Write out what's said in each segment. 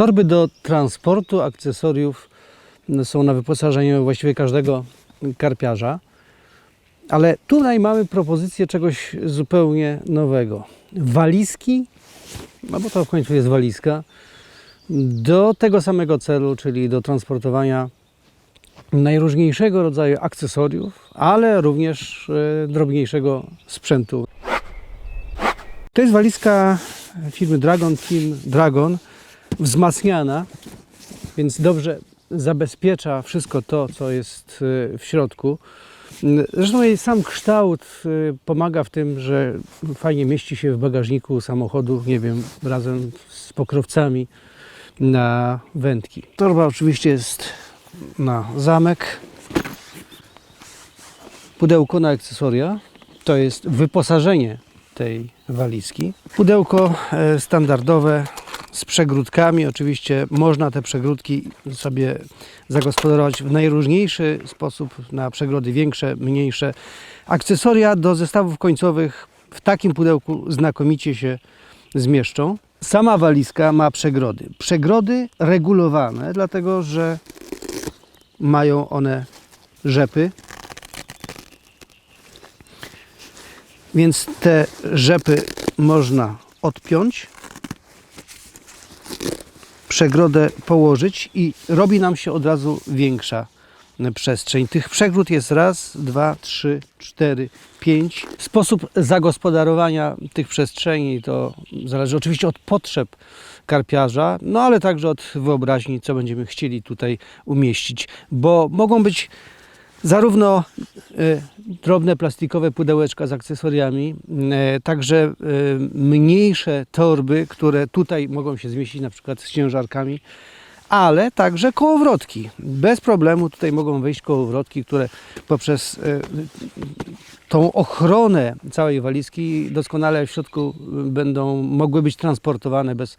Torby do transportu akcesoriów są na wyposażeniu właściwie każdego karpiarza. Ale tutaj mamy propozycję czegoś zupełnie nowego. Walizki, no bo to w końcu jest walizka, do tego samego celu, czyli do transportowania najróżniejszego rodzaju akcesoriów, ale również e, drobniejszego sprzętu. To jest walizka firmy Dragon Team Dragon, wzmacniana, więc dobrze zabezpiecza wszystko to, co jest e, w środku. Zresztą jej sam kształt y, pomaga w tym, że fajnie mieści się w bagażniku samochodu, nie wiem, razem z pokrowcami na wędki. Torba oczywiście jest na zamek. Pudełko na akcesoria to jest wyposażenie tej walizki. Pudełko e, standardowe z przegródkami. Oczywiście można te przegródki sobie zagospodarować w najróżniejszy sposób na przegrody większe, mniejsze. Akcesoria do zestawów końcowych w takim pudełku znakomicie się zmieszczą. Sama walizka ma przegrody. Przegrody regulowane, dlatego że mają one rzepy. Więc te rzepy można odpiąć przegrodę położyć i robi nam się od razu większa przestrzeń. Tych przegród jest raz, dwa, trzy, cztery, pięć. Sposób zagospodarowania tych przestrzeni to zależy oczywiście od potrzeb karpiarza, no ale także od wyobraźni, co będziemy chcieli tutaj umieścić, bo mogą być zarówno e, drobne plastikowe pudełeczka z akcesoriami, e, także e, mniejsze torby, które tutaj mogą się zmieścić na przykład z ciężarkami, ale także kołowrotki. Bez problemu tutaj mogą wejść kołowrotki, które poprzez tą ochronę całej walizki doskonale w środku będą mogły być transportowane bez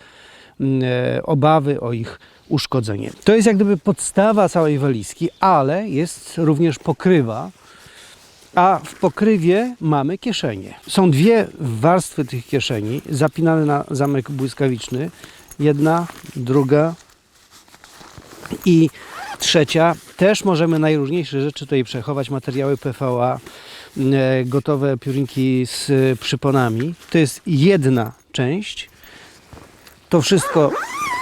mm, obawy o ich uszkodzenie. To jest jak gdyby podstawa całej walizki, ale jest również pokrywa, a w pokrywie mamy kieszenie. Są dwie warstwy tych kieszeni, zapinane na zamek błyskawiczny. Jedna, druga i trzecia. Też możemy najróżniejsze rzeczy tutaj przechować, materiały PVA, e, gotowe piórniki z przyponami. To jest jedna część. To wszystko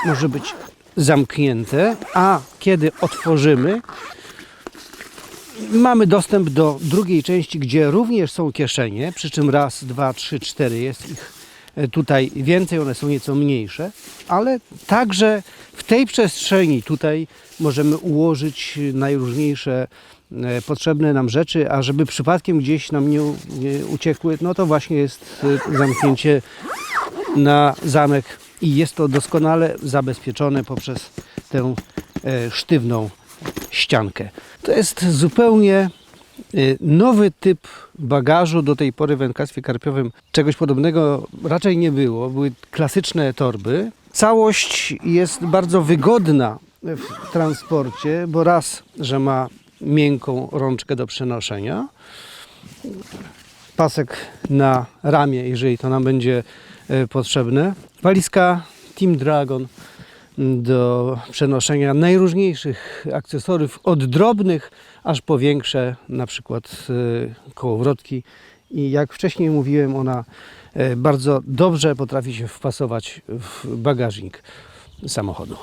może być zamknięte, a kiedy otworzymy, mamy dostęp do drugiej części, gdzie również są kieszenie, przy czym raz, dwa, trzy, cztery jest ich e, tutaj więcej, one są nieco mniejsze, ale także w tej przestrzeni tutaj możemy ułożyć najróżniejsze e, potrzebne nam rzeczy, a żeby przypadkiem gdzieś nam nie, uciekły, no to właśnie jest e, zamknięcie na zamek i jest to doskonale zabezpieczone poprzez tę e, sztywną ściankę. To jest zupełnie y, nowy typ bagażu. Do tej pory w wędkarstwie karpiowym czegoś podobnego raczej nie było. Były klasyczne torby. Całość jest bardzo wygodna w transporcie, bo raz, że ma miękką rączkę do przenoszenia, pasek na ramię, jeżeli to nam będzie e, potrzebne. Walizka Team Dragon do przenoszenia najróżniejszych akcesoriów, od drobnych aż po większe, na przykład e, kołowrotki. I jak wcześniej mówiłem, ona e, bardzo dobrze potrafi się wpasować w bagażnik samochodu.